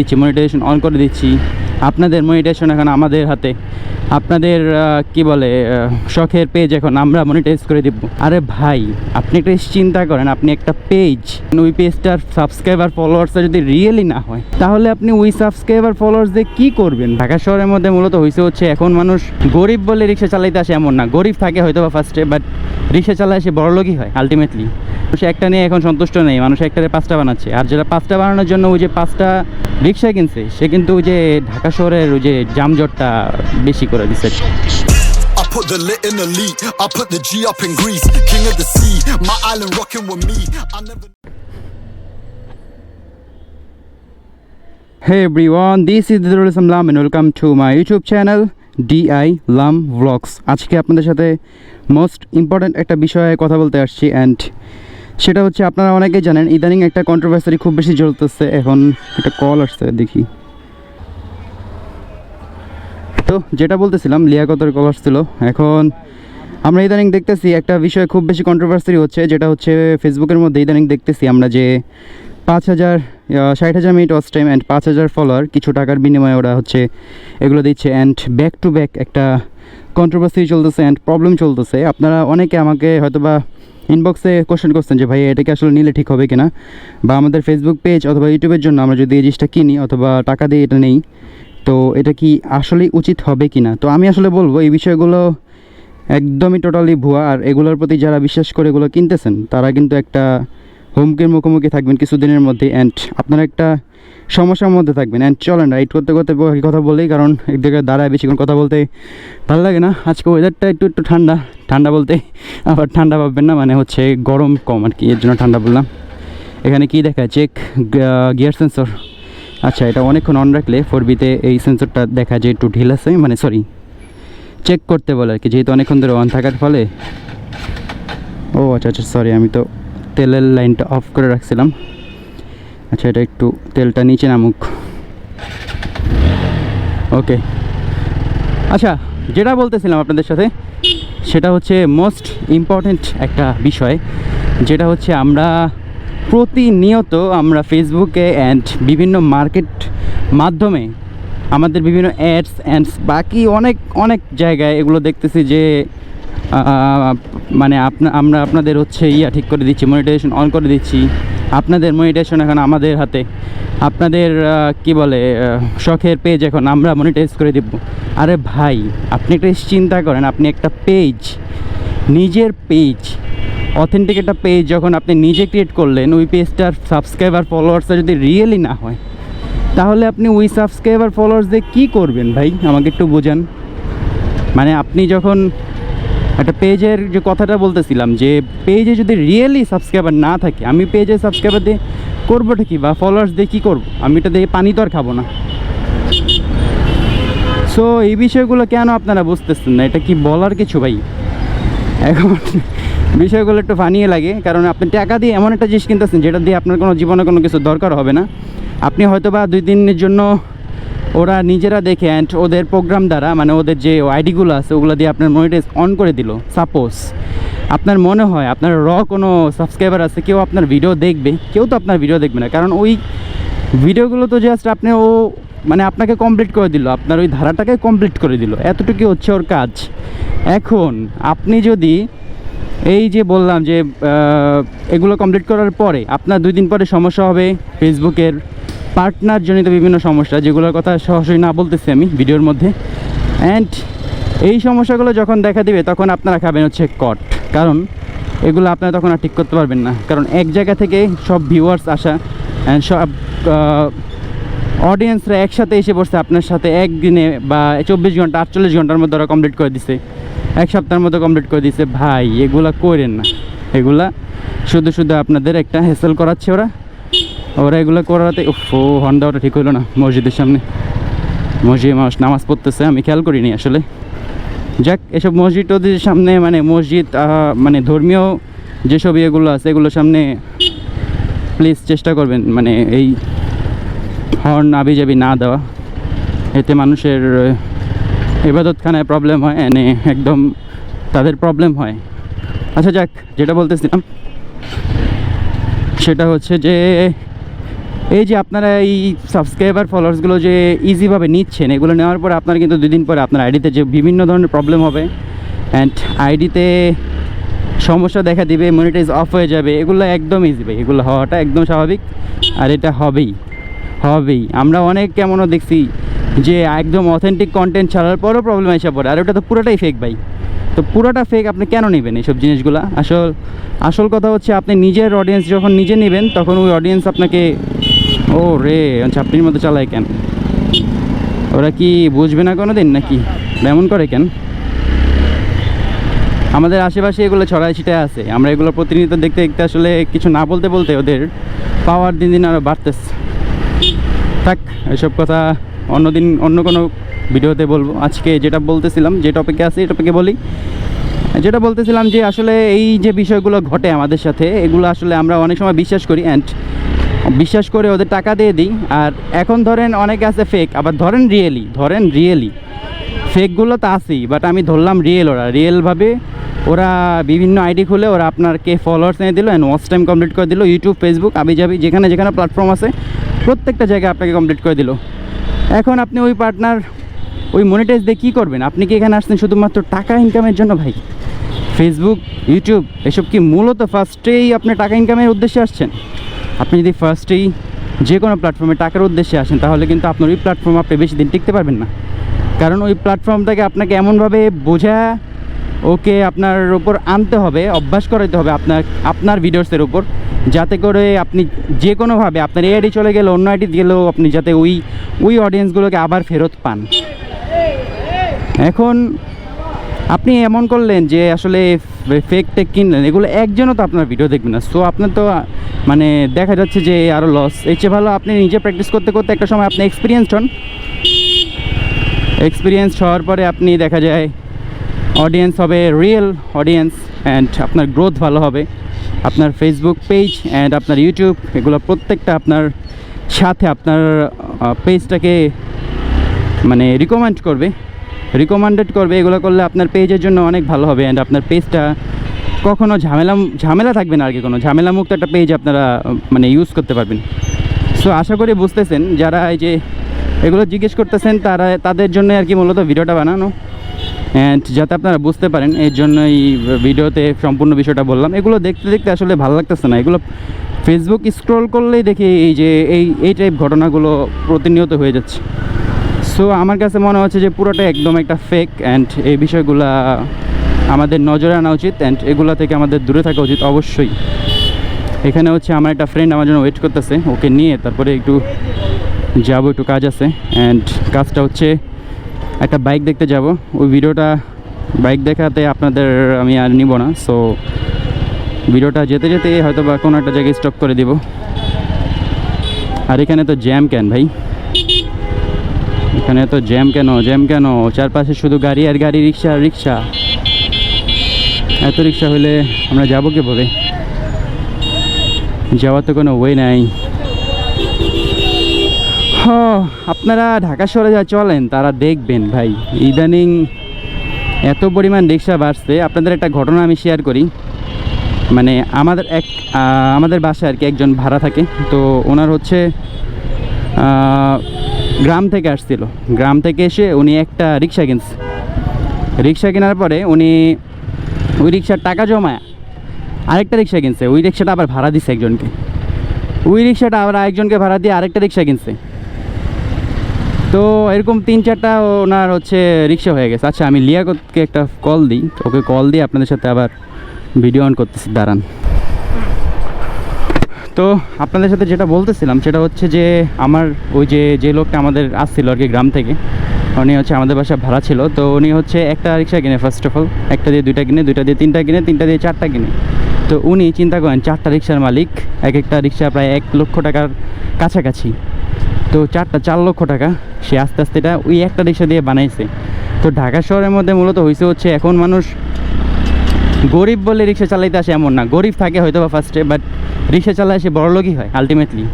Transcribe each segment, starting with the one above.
দিচ্ছি monetization on করে দিচ্ছি। আপনাদের মনিটাইজেশন এখন আমাদের হাতে। আপনাদের কি বলে শখের পেজ এখন আমরা মনিটাইজ করে দিব। আরে ভাই, আপনি একটা চিন্তা করেন, আপনি একটা পেজ ওই পেজটার সাবস্ক্রাইবার ফলোয়ার্সটা যদি রিয়েলি না হয়, তাহলে আপনি ওই সাবস্ক্রাইবার ফলোয়ার্স দিয়ে কী করবেন? ঢাকা শহরের মধ্যে মূলত হয়েছে হচ্ছে, এখন মানুষ গরিব বলে রিক্সা চালাইতে আসে এমন না। গরিব থাকে হয়তো বা ফার্স্টে বাট রিক্সা চালায় সে বড়লোকই হয় আলটিমেটলি মানুষ একটা নিয়ে এখন সন্তুষ্ট নেই, মানুষ একটারে পাঁচটা বানাচ্ছে। আর যেটা পাঁচটা বানানোর জন্য ওই যে পাঁচটা রিক্সা কিনছে, সে কিন্তু ওই যে ঢাকা ঢাকা শহরের যে যানজটটা বেশি করে দিচ্ছে Hey everyone, this is Dhirul Samlam welcome to to YouTube channel D I লাম ভ্লগস আজকে আপনাদের সাথে মোস্ট ইম্পর্ট্যান্ট একটা বিষয়ে কথা বলতে আসছি অ্যান্ড সেটা হচ্ছে আপনারা অনেকেই জানেন ইদানিং একটা কন্ট্রোভার্সারি খুব বেশি জ্বলতেছে এখন একটা কল আসছে দেখি। তো যেটা বলতেছিলাম লিয়াকতের কল ছিল। এখন আমরা ইদানিং দেখতেছি একটা বিষয় খুব বেশি কন্ট্রোভার্সারি হচ্ছে, যেটা হচ্ছে ফেসবুকের মধ্যে ইদানিং দেখতেছি আমরা যে পাঁচ হাজার ষাট হাজার মিনিট ওয়াচ টাইম অ্যান্ড পাঁচ হাজার ফলোয়ার কিছু টাকার বিনিময়ে ওরা হচ্ছে এগুলো দিচ্ছে অ্যান্ড ব্যাক টু ব্যাক একটা কন্ট্রোভার্সি চলতেছে অ্যান্ড প্রবলেম চলতেছে। আপনারা অনেকে আমাকে হয়তোবা ইনবক্সে কোশ্চেন করছেন যে, ভাই এটাকে আসলে নিলে ঠিক হবে কিনা? বা আমাদের ফেসবুক পেজ অথবা ইউটিউবের জন্য আমরা যদি এই জিনিসটা কিনি অথবা টাকা দিয়ে এটা নেই তো এটা কি আসলেই উচিত হবে কি না তো আমি আসলে বলব, এই বিষয়গুলো একদমই টোটালি ভুয়া। আর এগুলোর প্রতি যারা বিশ্বাস করে এগুলো কিনতেছেন, তারা কিন্তু একটা হুমকির মুখোমুখি থাকবেন কিছুদিনের মধ্যে। অ্যান্ড আপনারা একটা সমস্যার মধ্যে থাকবেন। অ্যান্ড চলেন রাইড করতে করতে কথা বলেই কারণ একদিকে দাঁড়ায় বেশিক্ষণ কথা বলতে ভালো লাগে না। আজকে ওয়েদারটা একটু একটু ঠান্ডা। ঠান্ডা বলতে আবার ঠান্ডা পাবেন না মানে হচ্ছে গরম কম আর কি, এর জন্য ঠান্ডা বললাম। এখানে কি দেখায়? চেক গিয়ার সেন্সর আচ্ছা এটা অনেকক্ষণ অন রাখলে ফোর বিতে এই সেন্সরটা দেখা যায় একটু ঢিল আছে মানে সরি চেক করতে বলে আর কি যেহেতু অনেকক্ষণ ধরে অন থাকার ফলে। ও আচ্ছা আচ্ছা সরি আমি তো তেলের লাইনটা অফ করে রাখছিলাম। আচ্ছা এটা একটু তেলটা নিচে নামুক। ওকে আচ্ছা যেটা বলতেছিলাম আপনাদের সাথে, সেটা হচ্ছে মোস্ট ইম্পর্ট্যান্ট একটা বিষয়, যেটা হচ্ছে আমরা প্রতিনিয়ত আমরা ফেসবুকে অ্যান্ড বিভিন্ন মার্কেট মাধ্যমে আমাদের বিভিন্ন অ্যাডস অ্যান্ডস বাকি অনেক অনেক জায়গায় এগুলো দেখতেছি যে মানে আপনা, আমরা আপনাদের হচ্ছে ইয়া ঠিক করে দিচ্ছি মনিটাইজেশন অন করে দিচ্ছি। আপনাদের মনিটাইজেশন এখন আমাদের হাতে। আপনাদের কি বলে শখের পেজ এখন আমরা মনিটাইজ করে দিব। আরে ভাই, আপনি একটা চিন্তা করেন, আপনি একটা পেজ নিজের পেজ অথেন্টিক একটা পেজ যখন আপনি নিজে ক্রিয়েট করলেন, ওই পেজটার সাবস্ক্রাইবার ফলোয়ার্সটা যদি রিয়েলি না হয়, তাহলে আপনি ওই সাবস্ক্রাইবার ফলোয়ার্স দিয়ে কী করবেন ভাই? আমাকে একটু বোঝান। মানে আপনি যখন একটা পেজের যে কথাটা বলতেছিলাম যে পেজে যদি রিয়েলি সাবস্ক্রাইবার না থাকে, আমি পেজে সাবস্ক্রাইবার দিয়ে করবোটা কি বা ফলোয়ার্স দিয়ে কী করব? আমি এটা দিয়ে পানি তো আর খাব না। সো এই বিষয়গুলো কেন আপনারা বুঝতেছেন না? এটা কি বলার কিছু ভাই? এখন বিষয়গুলো একটু ফানিয়ে লাগে, কারণ আপনি টাকা দিয়ে এমন একটা জিনিস কিনতেছেন, যেটা দিয়ে আপনার কোনো জীবনে কোনো কিছু দরকার হবে না। আপনি হয়তো বা দুই দিনের জন্য ওরা নিজেরা দেখে অ্যান্ড ওদের প্রোগ্রাম দ্বারা মানে ওদের যে আইডিগুলো আছে, ওগুলো দিয়ে আপনার মনিটাইজ অন করে দিল। সাপোজ আপনার মনে হয়, আপনার র কোনো সাবস্ক্রাইবার আছে, কেউ আপনার ভিডিও দেখবে, কেউ তো আপনার ভিডিও দেখবে না, কারণ ওই ভিডিওগুলো তো জাস্ট আপনি ও মানে আপনাকে কমপ্লিট করে দিল, আপনার ওই ধারাটাকে কমপ্লিট করে দিল। এতটুকু হচ্ছে ওর কাজ। এখন আপনি যদি এই যে বললাম যে এগুলো কমপ্লিট করার পরে আপনার দুই দিন পরে সমস্যা হবে ফেসবুকের পার্টনার জনিত বিভিন্ন সমস্যা, যেগুলোর কথা সরাসরি না বলতেছি আমি ভিডিওর মধ্যে। অ্যান্ড এই সমস্যাগুলো যখন দেখা দিবে, তখন আপনারা খাবেন হচ্ছে কট কারণ এগুলো আপনারা তখন আর ঠিক করতে পারবেন না। কারণ এক জায়গা থেকে সব ভিউয়ার্স আসা অ্যান্ড সব অডিয়েন্সরা একসাথে এসে বসছে, আপনার সাথে একদিনে বা চব্বিশ ঘণ্টা, আটচল্লিশ ঘণ্টার মধ্যে ওরা কমপ্লিট করে দিছে। এক সপ্তাহের মধ্যে কমপ্লিট করে দিছে। ভাই, এগুলা করেন না। এগুলা শুধু শুধু আপনাদের একটা হেসেল করাচ্ছে ওরা। ওরা এগুলো করাতে ও হর্ন দেওয়াটা ঠিক হলো না মসজিদের সামনে। মসজিদে মানুষ নামাজ পড়তেছে, আমি খেয়াল করিনি আসলে। যাক, এসব মসজিদ ওদের সামনে মানে মসজিদ মানে ধর্মীয় যেসব ইয়েগুলো আছে, এগুলোর সামনে প্লিজ চেষ্টা করবেন মানে এই হর্ন আবি যাবি না দেওয়া। এতে মানুষের ইবাদতখানায় প্রবলেম হয় এনে একদম তাদের প্রবলেম হয়। আচ্ছা যাক, যেটা বলতেছিলাম, সেটা হচ্ছে যে, এই যে আপনারা এই সাবস্ক্রাইবার ফলোয়ার্সগুলো যে ইজিভাবে নিচ্ছেন, এগুলো নেওয়ার পরে আপনার কিন্তু দুদিন পরে আপনার আইডিতে যে বিভিন্ন ধরনের প্রবলেম হবে অ্যান্ড আইডিতে সমস্যা দেখা দিবে মনিটাইজ অফ হয়ে যাবে, এগুলো একদম ইজি ভাই, এগুলো হওয়াটা একদম স্বাভাবিক, আর এটা হবেই হবেই। আমরা অনেক কেমনও দেখছি যে একদম অথেন্টিক কন্টেন্ট ছাড়ার পরও প্রবলেম এসে পড়ে। আর ওটা তো পুরোটাই ফেক ভাই। তো পুরোটা ফেক আপনি কেন নেবেন এইসব জিনিসগুলো? আসল আসল কথা হচ্ছে আপনি নিজের অডিয়েন্স যখন নিজে নেবেন, তখন ওই অডিয়েন্স আপনাকে, ও রে চাপড়ির মতো চালায় কেন? ওরা কি বুঝবে না কোনো দিন নাকি? এমন করে কেন? আমাদের আশেপাশে এগুলো ছড়াই ছিটায় আছে। আমরা এগুলো প্রতিনিয়ত দেখতে দেখতে আসলে কিছু না বলতে বলতে ওদের পাওয়ার দিন দিন আরও বাড়তেছে। থাক, এসব কথা অন্যদিন অন্য কোনো ভিডিওতে বলব। আজকে যেটা বলতেছিলাম, যে টপিকে আছে, এই টপিকে বলি। যেটা বলতেছিলাম যে আসলে এই যে বিষয়গুলো ঘটে আমাদের সাথে, এগুলো আসলে আমরা অনেক সময় বিশ্বাস করি অ্যান্ড বিশ্বাস করে ওদের টাকা দিয়ে দিই। আর এখন ধরেন অনেকে আছে ফেক আবার ধরেন রিয়েলি ধরেন রিয়েলি ফেকগুলো তো আছেই বাট আমি ধরলাম রিয়েল ওরা। রিয়েলভাবে ওরা বিভিন্ন আইডি খুলে ওরা আপনারকে ফলোয়ার্স এনে দিল অ্যান্ড ওয়াচ টাইম কমপ্লিট করে দিল। ইউটিউব ফেসবুক আবি যাবি যেখানে যেখানে প্ল্যাটফর্ম আছে, প্রত্যেকটা জায়গায় আপনাকে কমপ্লিট করে দিল। এখন আপনি ওই পার্টনার ওই মনিটাইজ দিয়ে কী করবেন? আপনি কি এখানে আসছেন শুধুমাত্র টাকা ইনকামের জন্য ভাই? ফেসবুক ইউটিউব এসব কি মূলত ফার্স্টেই আপনি টাকা ইনকামের উদ্দেশ্যে আসছেন? আপনি যদি ফার্স্টেই যে কোনো প্ল্যাটফর্মে টাকার উদ্দেশ্যে আসেন, তাহলে কিন্তু আপনার ওই প্ল্যাটফর্ম আপনি বেশি দিন টিকতে পারবেন না। কারণ ওই প্ল্যাটফর্মটাকে আপনাকে এমনভাবে বোঝা ওকে আপনার উপর আনতে হবে, অভ্যাস করাইতে হবে আপনার আপনার ভিডিওসের উপর, যাতে করে আপনি যে কোনোভাবে আপনার এই আইডি চলে গেলে অন্য আইডি গেলেও আপনি যাতে ওই ওই অডিয়েন্সগুলোকে আবার ফেরত পান। এখন আপনি এমন করলেন যে আসলে ফেক টেক কিনলেন, এগুলো একজনও তো আপনার ভিডিও দেখবে না। সো আপনার তো মানে দেখা যাচ্ছে যে আরও লস এর চেয়ে ভালো আপনি নিজে প্র্যাকটিস করতে করতে একটা সময় আপনি এক্সপিরিয়েন্সড হন। এক্সপিরিয়েন্স হওয়ার পরে আপনি দেখা যায় অডিয়েন্স হবে রিয়েল অডিয়েন্স অ্যান্ড আপনার গ্রোথ ভালো হবে। আপনার ফেসবুক পেজ অ্যান্ড আপনার ইউটিউব এগুলো প্রত্যেকটা আপনার সাথে আপনার পেজটাকে মানে রিকমেন্ড করবে। রিকমেন্ডেড করবে, এগুলো করলে আপনার পেজের জন্য অনেক ভালো হবে অ্যান্ড আপনার পেজটা কখনো ঝামেলা ঝামেলা থাকবে না আর কি কোনো। ঝামেলা মুক্ত একটা পেজ আপনারা মানে ইউজ করতে পারবেন। সো আশা করি বুঝতেছেন, যারা এই যে এগুলো জিজ্ঞেস করতেছেন, তারা, তাদের জন্য আর কি মূলত ভিডিওটা বানানো। অ্যান্ড যাতে আপনারা বুঝতে পারেন, এর জন্য এই ভিডিওতে সম্পূর্ণ বিষয়টা বললাম। এগুলো দেখতে দেখতে আসলে ভালো লাগতেছে না। এগুলো ফেসবুক স্ক্রল করলেই দেখি এই যে, এই এই টাইপ ঘটনাগুলো প্রতিনিয়ত হয়ে যাচ্ছে। সো আমার কাছে মনে হচ্ছে যে পুরোটা একদম একটা ফেক অ্যান্ড এই বিষয়গুলা আমাদের নজরে আনা উচিত অ্যান্ড এগুলো থেকে আমাদের দূরে থাকা উচিত অবশ্যই। এখানে হচ্ছে আমার একটা ফ্রেন্ড আমার জন্য ওয়েট করতেছে। ওকে নিয়ে তারপরে একটু যাব, একটু কাজ আছে। অ্যান্ড কাজটা হচ্ছে একটা বাইক দেখতে যাব। ওই ভিডিওটা বাইক দেখাতে আপনাদের আমি আর নিব না। সো ভিডিওটা যেতে যেতে হয়তো বা কোনো একটা জায়গায় স্টপ করে দিব। আর এখানে তো জ্যাম কেন ভাই। এখানে তো জ্যাম কেন জ্যাম কেন চারপাশে শুধু গাড়ি আর গাড়ি, রিক্সা আর রিক্সা। এত রিক্সা হলে আমরা যাব কীভাবে? যাওয়ার তো কোনো ওয়ে নাই। হ আপনারা ঢাকা শহরে যা চলেন, তারা দেখবেন ভাই। ইদানিং এত পরিমাণ রিক্সা বাড়ছে। আপনাদের একটা ঘটনা আমি শেয়ার করি। মানে আমাদের এক আমাদের বাসায় আর কি একজন ভাড়া থাকে। তো ওনার হচ্ছে গ্রাম থেকে আসছিল। গ্রাম থেকে এসে উনি একটা রিক্সা কিনছে। রিক্সা কেনার পরে উনি ওই রিক্সার টাকা জমায় আরেকটা রিক্সা কিনছে। ওই রিক্সাটা আবার ভাড়া দিছে একজনকে। ওই রিক্সাটা আবার আরেকজনকে ভাড়া দিয়ে আরেকটা রিক্সা কিনছে। তো এরকম তিন চারটা ওনার হচ্ছে রিক্সা হয়ে গেছে। আচ্ছা আমি লিয়াকতকে একটা কল দিই। ওকে কল দিয়ে আপনাদের সাথে আবার ভিডিও অন করতেছি। দাঁড়ান। তো আপনাদের সাথে যেটা বলতেছিলাম, সেটা হচ্ছে যে আমার ওই যে যে লোকটা আমাদের আসছিল আর কি গ্রাম থেকে, উনি হচ্ছে আমাদের বাসায় ভাড়া ছিল। তো উনি হচ্ছে একটা রিক্সা কিনে ফার্স্ট অফ অল একটা দিয়ে দুইটা কিনে, দুইটা দিয়ে তিনটা কিনে, তিনটা দিয়ে চারটা কিনে। তো উনি চিন্তা করেন, চারটা রিক্সার মালিক, এক একটা রিক্সা প্রায় এক লক্ষ টাকার কাছাকাছি। তো চারটা চার লক্ষ টাকা সে আস্তে আস্তে এটা ওই একটা রিক্সা দিয়ে বানাইছে। তো ঢাকা শহরের মধ্যে মূলত হয়েছে হচ্ছে এখন মানুষ গরিব বলে রিক্সা চালাইতে আসে এমন না। গরিব থাকে হয়তো বা ফার্স্টে বাট রিক্সা চালায় সে বড়লোকই হয় আলটিমেটলি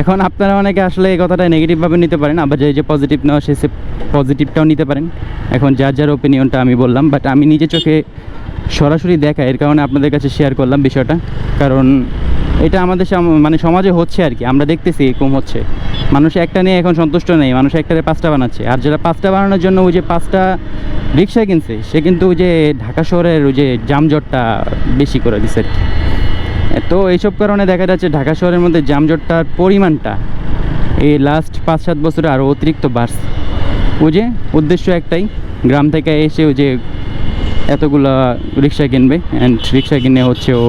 এখন আপনারা অনেকে আসলে এই কথাটা নেগেটিভভাবে নিতে পারেন, আবার যে যে পজিটিভ নেওয়া, সে সে পজিটিভটাও নিতে পারেন। এখন যার যার ওপিনিয়নটা আমি বললাম বাট আমি নিজে চোখে সরাসরি দেখা এর কারণে আপনাদের কাছে শেয়ার করলাম বিষয়টা। কারণ এটা আমাদের মানে সমাজে হচ্ছে আর কি। আমরা দেখতেছি এরকম হচ্ছে। মানুষ একটা নিয়ে এখন সন্তুষ্ট নেই, মানুষ একটারে পাঁচটা বানাচ্ছে। আর যারা পাঁচটা বানানোর জন্য ওই যে পাঁচটা রিক্সা কিনছে, সে কিন্তু ওই যে ঢাকা শহরের ওই যে যানজটটা বেশি করে দিচ্ছে আর কি। তো এইসব কারণে দেখা যাচ্ছে ঢাকা শহরের মধ্যে যানজটটার পরিমাণটা এই লাস্ট পাঁচ সাত বছরে আরও অতিরিক্ত বাড়ছে। ওই যে উদ্দেশ্য একটাই, গ্রাম থেকে এসে ওই যে এতগুলা রিক্সা কিনবে অ্যান্ড রিক্সা কিনে হচ্ছে ও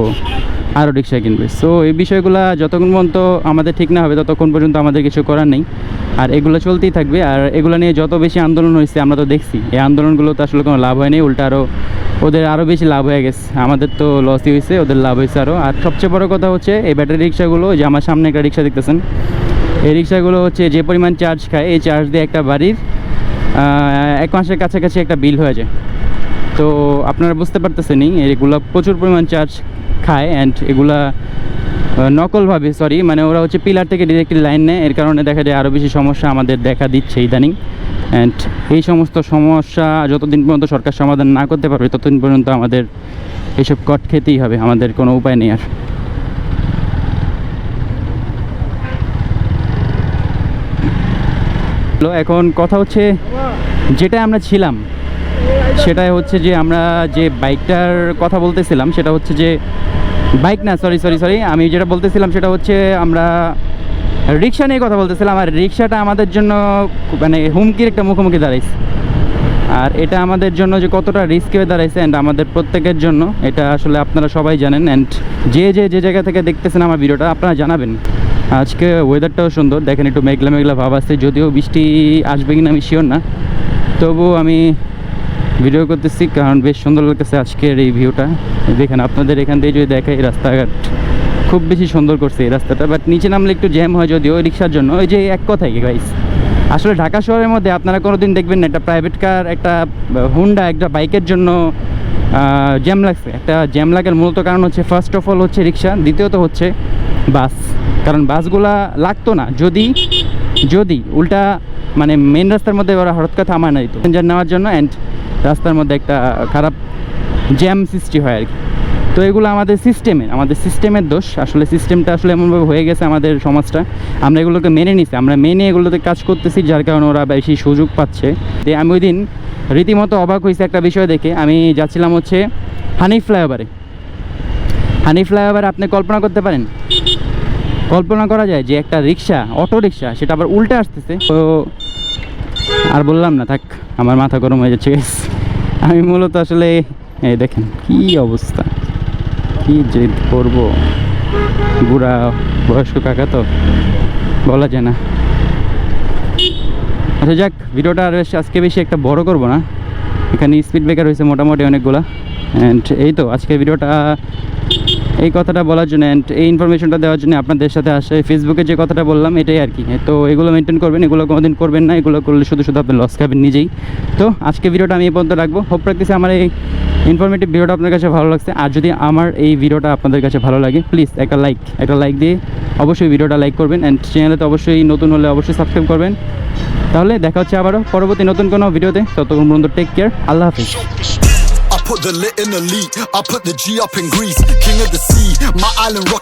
আরও রিক্সা কিনবে। সো এই বিষয়গুলো যতক্ষণ পর্যন্ত আমাদের ঠিক না হবে, ততক্ষণ পর্যন্ত আমাদের কিছু করার নেই। আর এগুলো চলতেই থাকবে। আর এগুলো নিয়ে যত বেশি আন্দোলন হয়েছে, আমরা তো দেখছি। এই আন্দোলনগুলো তো আসলে কোনো লাভ হয়নি, উল্টা আরও ওদের আরও বেশি লাভ হয়ে গেছে। আমাদের তো লসই হয়েছে, ওদের লাভ হয়েছে আরও আর সবচেয়ে বড় কথা হচ্ছে, এই ব্যাটারি রিক্সাগুলো যে আমার সামনে একটা রিক্সা দেখতেছেন, এই রিক্সাগুলো হচ্ছে যে পরিমাণ চার্জ খায়, এই চার্জ দিয়ে একটা বাড়ির এক মাসের কাছাকাছি একটা বিল হয়ে যায়। তো আপনারা বুঝতে পারতেছেনই, এগুলো প্রচুর পরিমাণ চার্জ খায় অ্যান্ড এগুলা নকলভাবে সরি মানে ওরা হচ্ছে পিলার থেকে ডিরেক্টলি লাইন নেয়, এর কারণে দেখা যায় আরও বেশি সমস্যা আমাদের দেখা দিচ্ছে ইদানিং অ্যান্ড এই সমস্ত সমস্যা যতদিন পর্যন্ত সরকার সমাধান না করতে পারবে, ততদিন পর্যন্ত আমাদের এইসব কট খেতেই হবে, আমাদের কোনো উপায় নেই আর। এখন কথা হচ্ছে যেটা আমরা ছিলাম সেটাই হচ্ছে যে আমরা যে বাইকটার কথা বলতেছিলাম, সেটা হচ্ছে যে বাইক না সরি সরি সরি আমি যেটা বলতেছিলাম সেটা হচ্ছে আমরা রিক্সা নিয়ে কথা বলতেছিলাম, আর রিক্সাটা আমাদের জন্য মানে হুমকির একটা মুখোমুখি দাঁড়াইছে। আর এটা আমাদের জন্য যে কতটা রিস্ক হয়ে দাঁড়াইছে অ্যান্ড আমাদের প্রত্যেকের জন্য, এটা আসলে আপনারা সবাই জানেন অ্যান্ড যে যে যে জায়গা থেকে দেখতেছেন আমার ভিডিওটা, আপনারা জানাবেন। আজকে ওয়েদারটাও সুন্দর, দেখেন একটু মেঘলা মেঘলা ভাব আসছে যদিও বৃষ্টি আসবে কিনা আমি শিওর না। তবুও আমি ভিডিও করতেছি কারণ বেশ সুন্দর লাগতেছে আজকের এই ভিউটা। দেখেন, আপনাদের এখান থেকে যদি দেখাই রাস্তাঘাট, খুব বেশি সুন্দর করছে এই রাস্তাটা। বাট নিচে নামলে একটু জ্যাম হয় যদিও রিক্সার জন্য। ওই যে এক কথাই গাইস আসলে ঢাকা শহরের মধ্যে আপনারা কোনো দিন দেখবেন না, একটা প্রাইভেট কার একটা হুন্ডা একটা বাইকের জন্য জ্যাম লাগছে। একটা জ্যাম লাগার মূলত কারণ হচ্ছে ফার্স্ট অফ অল হচ্ছে রিক্সা, দ্বিতীয়ত হচ্ছে বাস। কারণ বাসগুলা লাগতো না। যদি যদি উল্টা মানে মেন রাস্তার মধ্যে ওরা হঠাৎ করে থামায় না দিত নেওয়ার জন্য অ্যান্ড রাস্তার মধ্যে একটা খারাপ জ্যাম সৃষ্টি হয় আর কি। তো এগুলো আমাদের সিস্টেমের আমাদের সিস্টেমের দোষ। আসলে সিস্টেমটা আসলে এমনভাবে হয়ে গেছে আমাদের সমাজটা। আমরা এগুলোকে মেনে নিছি। আমরা মেনে এগুলোতে কাজ করতেছি, যার কারণে ওরা বেশি সুযোগ পাচ্ছে। যে আমি ওই দিন রীতিমতো অবাক হয়েছে একটা বিষয় দেখে। আমি যাচ্ছিলাম হচ্ছে হানি ফ্লাইওভারে। হানি ফ্লাইওভারে আপনি কল্পনা করতে পারেন? কল্পনা করা যায় যে একটা রিক্সা, অটো রিক্সা, সেটা আবার উল্টে আসতেছে। তো আর বললাম না, থাক, আমার মাথা গরম হয়ে যাচ্ছে আমি মূলত আসলে, এই দেখেন, কি অবস্থা? কি যে করব? বুড়া বয়স্ক কাকা তো, বলা যায় না। আচ্ছা যাক, ভিডিওটা আর বেশ আজকে বেশি একটা বড় করব না। এখানে স্পিড ব্রেকার হয়েছে মোটামুটি অনেকগুলা। অ্যান্ড এই তো আজকে ভিডিওটা এই কথাটা বলার জন্য অ্যান্ড এই ইনফরমেশনটা দেওয়ার জন্য আপনাদের সাথে আসে। ফেসবুকে যে কথাটা বললাম, এটাই আর কি। তো এগুলো মেনটেন করবেন, এগুলো কোনোদিন করবেন না, এগুলো করলে শুধু শুধু আপনি লস খাবেন নিজেই। তো আজকে ভিডিওটা আমি এই পর্যন্ত রাখব। হোপ রাখতেছি আমার এই ইনফরমেটিভ ভিডিওটা আপনার কাছে ভালো লাগছে। আর যদি আমার এই ভিডিওটা আপনাদের কাছে ভালো লাগে প্লিজ একটা লাইক একটা লাইক দিয়ে অবশ্যই ভিডিওটা লাইক করবেন। অ্যান্ড চ্যানেলে তো অবশ্যই নতুন হলে অবশ্যই সাবস্ক্রাইব করবেন। তাহলে দেখা হচ্ছে আবারও পরবর্তী নতুন কোনো ভিডিওতে। ততক্ষণ পর্যন্ত টেক কেয়ার আল্লাহ হাফিজ। Put the lit in the lead. I put the G up in Greece. King of the sea. My island rock.